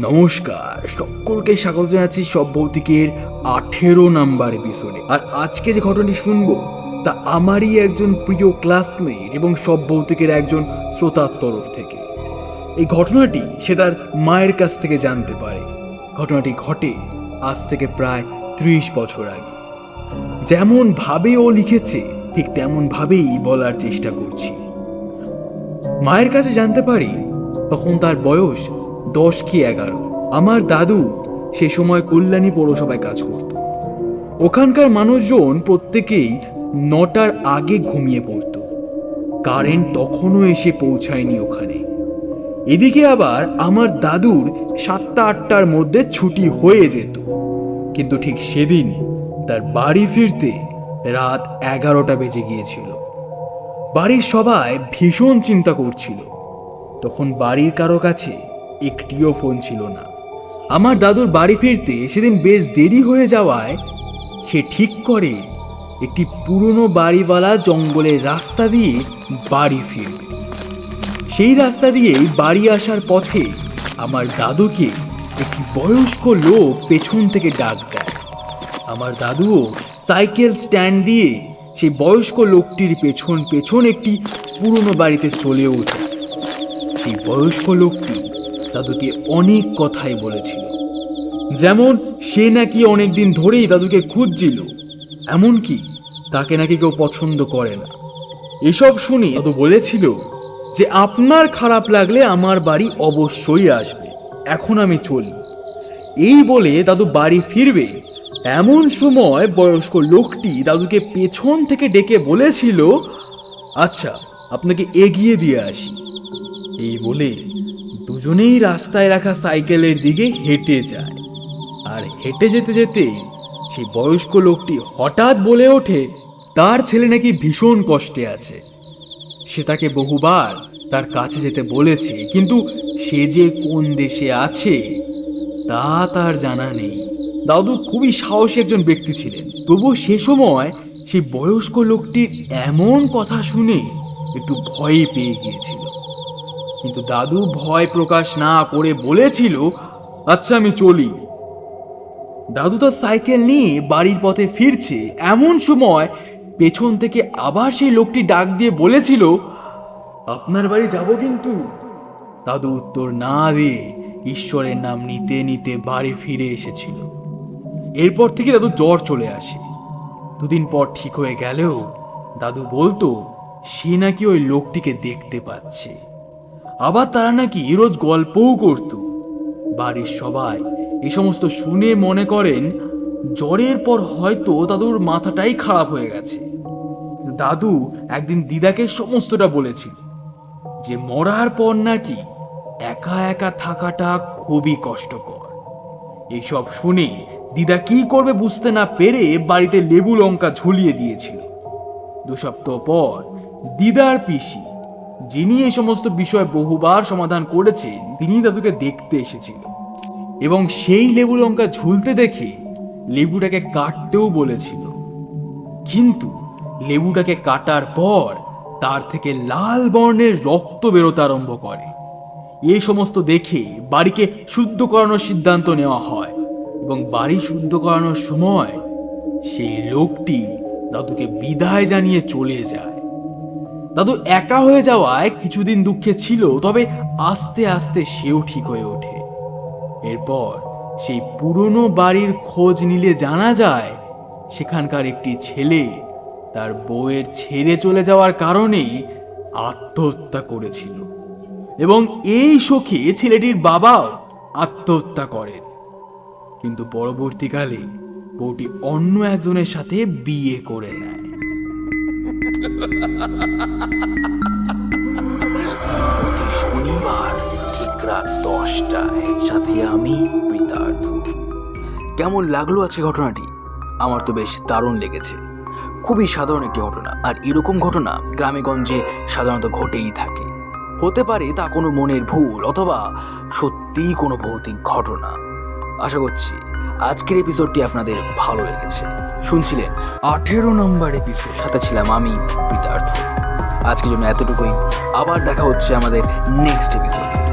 নমস্কার, সকলকে স্বাগত জানাচ্ছি সব ভৌতিকের আঠেরো নাম্বার এপিসোডে আর আজকে যে ঘটনাটি শুনব, তা আমারই একজন প্রিয় ক্লাসমেট এবং সব ভৌতিকের একজন শ্রোতার তরফ থেকে। এই ঘটনাটি সে তার মায়ের কাছ থেকে জানতে পারে। ঘটনাটি ঘটে আজ থেকে প্রায় ত্রিশ বছর আগে। যেমন ভাবে ও লিখেছে, ঠিক তেমন ভাবেই বলার চেষ্টা করছি। মায়ের কাছে জানতে পারি, তখন তার বয়স দশ কি এগারো। আমার দাদু সে সময় কল্যাণী পৌরসভায় কাজ করত। ওখানকার মানুষজন প্রত্যেকেই নটার আগে ঘুমিয়ে পড়ত। কারেন্ট তখনও এসে পৌঁছায়নি ওখানে। এদিকে আবার আমার দাদুর সাতটা, আটটার মধ্যে ছুটি হয়ে যেত। কিন্তু ঠিক সেদিন তার বাড়ি ফিরতে রাত এগারোটা বেজে গিয়েছিল। বাড়ির সবাই ভীষণ চিন্তা করছিল। তখন বাড়ির কারও কাছে একটিও ফোন ছিল না। আমার দাদুর বাড়ি ফিরতে সেদিন বেশ দেরি হয়ে যাওয়ায় সে ঠিক করে একটি পুরনো বাড়িওয়ালা জঙ্গলের রাস্তা দিয়ে বাড়ি ফিরবে সেই রাস্তা দিয়েই বাড়ি আসার পথে আমার দাদুকে একটি বয়স্ক লোক পেছন থেকে ডাক দেয়। আমার দাদুও সাইকেল স্ট্যান্ড দিয়ে সেই বয়স্ক লোকটির পেছন পেছন একটি পুরনো বাড়িতে চলেও যায়। সেই বয়স্ক লোকটি দাদুকে অনেক কথাই বলেছিল। যেমন, সে নাকি অনেকদিন ধরেই দাদুকে খুঁজছিল, এমনকি তাকে নাকি কেউ পছন্দ করে না। এসব শুনে দাদু বলেছিল যে, আপনার খারাপ লাগলে আমার বাড়ি অবশ্যই আসবে, এখন আমি চলি। এই বলে দাদু বাড়ি ফিরবে। এমন সময় বয়স্ক লোকটি দাদুকে পেছন থেকে ডেকে বলেছিল আচ্ছা আপনাকে এগিয়ে দিয়ে আসি। এই বলে দুজনেই রাস্তায় রাখা সাইকেলের দিকে হেঁটে যায়। আর হেঁটে যেতে যেতে সেই বয়স্ক লোকটি হঠাৎ বলে ওঠে, তার ছেলে নাকি ভীষণ কষ্টে আছে। সে তাকে বহুবার তার কাছে যেতে বলেছে, কিন্তু সে যে কোন দেশে আছে, তা তার জানা নেই। দাদু খুবই সাহসী একজন ব্যক্তি ছিলেন তবু সে সময় সেই বয়স্ক লোকটির এমন কথা শুনে একটু ভয় পেয়ে গিয়েছিল। কিন্তু দাদু ভয় প্রকাশ না করে বলেছিল আচ্ছা আমি চলি। দাদু তার সাইকেল নিয়ে বাড়ির পথে ফিরছে। এমন সময় পেছন থেকে আবার সেই লোকটি ডাক দিয়ে বলেছিল, আপনার বাড়ি যাব কিন্তু? দাদু উত্তর, না দিয়ে ঈশ্বরের নাম নিতে নিতে বাড়ি ফিরে এসেছিল। এরপর থেকে দাদু জ্বর চলে আসে। দুদিন পর ঠিক হয়ে গেলেও দাদু বলতো, সে নাকি ওই লোকটিকে দেখতে পাচ্ছে। আবার তারা নাকি রোজ গল্পও করত। বাড়ির সবাই এই সমস্ত শুনে মনে করেন, জ্বরের পর হয়তো দাদুর মাথাটাই খারাপ হয়ে গেছে। দাদু একদিন দিদাকে সমস্তটা বলেছিল, যে মরার পর নাকি একা একা থাকাটা খুবই কষ্টকর। এইসব শুনে দিদা কি করবে বুঝতে না পেরে বাড়িতে লেবু লঙ্কা ঝুলিয়ে দিয়েছিল। দু সপ্তাহ পর দিদার পিসি যিনি এই সমস্ত বিষয় বহুবার সমাধান করেছেন, তিনি দাদুকে দেখতে এসেছিল। এবং সেই লেবু লঙ্কা ঝুলতে দেখে লেবুটাকে কাটতেও বলেছিল। কিন্তু লেবুটাকে কাটার পর তার থেকে লাল বর্ণের রক্ত বেরোতে আরম্ভ করে। এই সমস্ত দেখে বাড়িকে শুদ্ধ করানোর সিদ্ধান্ত নেওয়া হয় এবং বাড়ি শুদ্ধ করানোর সময় সেই লোকটি দাদুকে বিদায় জানিয়ে চলে যায়। দাদু, একা হয়ে যাওয়ায় কিছুদিন দুঃখে ছিল, তবে আস্তে আস্তে সেও ঠিক হয়ে ওঠে। এরপর সেই পুরনো বাড়ির খোঁজ নিলে জানা যায়, সেখানকার একটি ছেলে তার বউয়ের ছেড়ে চলে যাওয়ার কারণে আত্মহত্যা করেছিল। এবং এই শোকে ছেলেটির বাবাও আত্মহত্যা করেন। কিন্তু পরবর্তীকালে বউটি অন্য একজনের সাথে বিয়ে করে নেয়। প্রতি শনিবার, ঠিক রাত দশটায়। সাথে আমি কেমন লাগল আছে ঘটনাটি? আমার তো বেশ দারুণ লেগেছে। খুবই সাধারণ একটি ঘটনা, আর এরকম ঘটনা গ্রামেগঞ্জে সাধারণত ঘটেই থাকে। হতে পারে তা কোনো মনের ভুল, অথবা সত্যিই কোনো ভৌতিক ঘটনা। আশা করছি আজকের এপিসোডটি আপনাদের ভালো লেগেছে। শুনছিলেন আঠেরো নম্বর এপিসোড সাথে ছিলাম আমি পিতার্থ আজকের জন্য এতটুকুই। আবার দেখা হচ্ছে আমাদের নেক্সট এপিসোডে